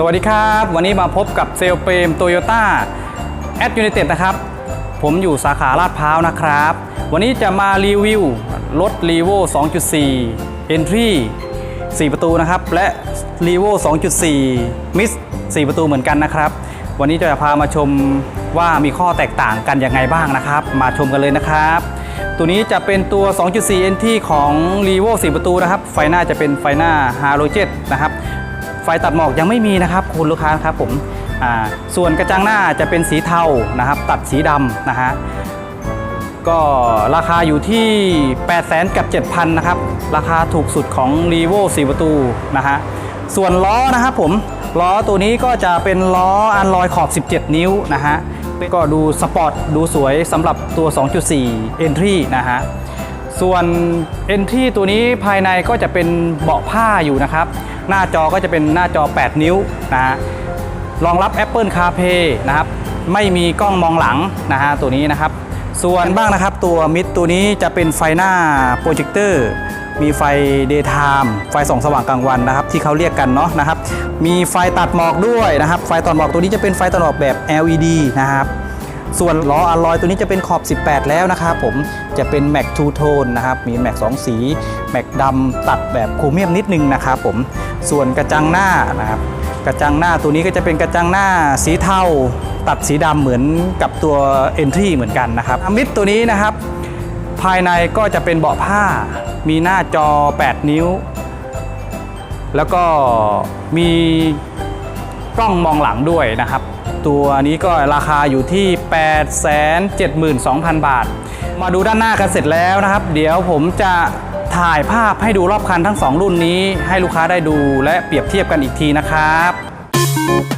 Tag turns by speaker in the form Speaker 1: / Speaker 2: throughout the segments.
Speaker 1: สวัสดีครับ วันนี้มาพบกับเซลเปรมโตโยต้าแอดยู i นเต็ดนะครับ ผมอยู่สาขาลาดพร้าวนะครับ วันนี้จะมารีวิวรถ r e v o 2.4 Entry 4 ประตูนะครับ และ r e v o 2.4 Mist 4ประตูเหมือนกันนะครับ วันนี้จะพามาชมว่ามีข้อแตกต่างกันยังไงบ้างนะครับ มาชมกันเลยนะครับ ตัวนี้จะเป็นตัว 2.4 NT ของ r e v o 4ประตูนะครับ ไฟหน้าจะเป็นไฟหน้าฮาโลเจนนะครับ ฟตัดหมอกยังไม่มีนะครับคุณลูกค้าครับผมส่วนกระจังหน้าจะเป็นสีเทานะครับ ตัดสีดำนะฮะก็ราคาอยู่ที่ 8 0 0 0 0กับ 7,000นะครับ ราคาถูกสุดของ r e v o 4ประตูนะฮะส่วนล้อนะครับผมล้อตัวนี้ก็จะเป็นล้ออันลอยขอบ 17 นิ้วนะฮะก็ดูสปอร์ตดูสวยสำหรับตัว 2.4 Entry นะฮะส่วน Entry ตัวนี้ภายในก็จะเป็นเบาะผ้าอยู่นะครับ หน้าจอก็จะเป็นหน้าจอ 8 นิ้วนะฮะรองรับ Apple CarPlay นะครับไม่มีกล้องมองหลังนะฮะตัวนี้นะครับ ส่วนบ้างนะครับตัวมิดตัวนี้จะเป็นไฟหน้าโปรเจคเตอร์มีไฟ Daytime ไฟส่องสว่างกลางวันนะครับ ที่เขาเรียกกันเนาะนะครับ มีไฟตัดหมอกด้วยนะครับ ไฟตัดหมอกตัวนี้จะเป็นไฟตัดหมอกแบบ LED นะครับ ส่วนล้ออะลอยตัวนี้จะเป็นขอบ 18 แล้วนะครับผมจะเป็นแม็กทูโทนนะครับมีแม็ก2สี แม็กดำตัดแบบโครเมียมนิดนึงนะครับผมส่วนกระจังหน้านะครับกระจังหน้าตัวนี้ก็จะเป็นกระจังหน้าสีเทาตัดสีดำเหมือนกับตัว Entry เหมือนกันนะครับมิดตัวนี้นะครับ ภายในก็จะเป็นเบาะผ้า มีหน้าจอ 8 นิ้ว แล้วก็มีกล้องมองหลังด้วยนะครับ ตัวนี้ก็ราคาอยู่ที่ 872,000 บาท มาดูด้านหน้ากันเสร็จแล้วนะครับ เดี๋ยวผมจะถ่ายภาพให้ดูรอบคันทั้ง 2 รุ่นนี้ ให้ลูกค้าได้ดูและเปรียบเทียบกันอีกทีนะครับ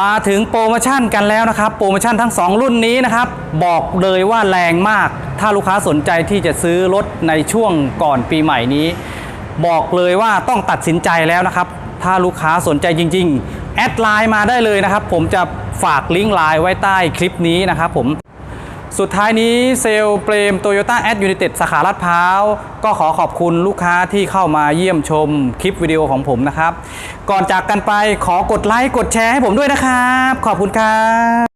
Speaker 1: มาถึงโปรโมชั่นกันแล้วนะครับ โปรโมชั่นทั้ง 2 รุ่นนี้นะครับ บอกเลยว่าแรงมาก ถ้าลูกค้าสนใจที่จะซื้อรถในช่วงก่อนปีใหม่นี้ บอกเลยว่าต้องตัดสินใจแล้วนะครับ ถ้าลูกค้าสนใจจริง ๆ แอดไลน์มาได้เลยนะครับ ผมจะฝากลิงก์ไลน์ไว้ใต้คลิปนี้นะครับผม สุดท้ายนี้เซลเปรมโตโยต้าแอดยู i นเต็ดสาขาลาดพร้าว ก็ขอขอบคุณลูกค้าที่เข้ามาเยี่ยมชมคลิปวิดีโอของผมนะครับ ก่อนจากกันไปขอกดไลค์กดแชร์ให้ผมด้วยนะครับ ขอบคุณครับ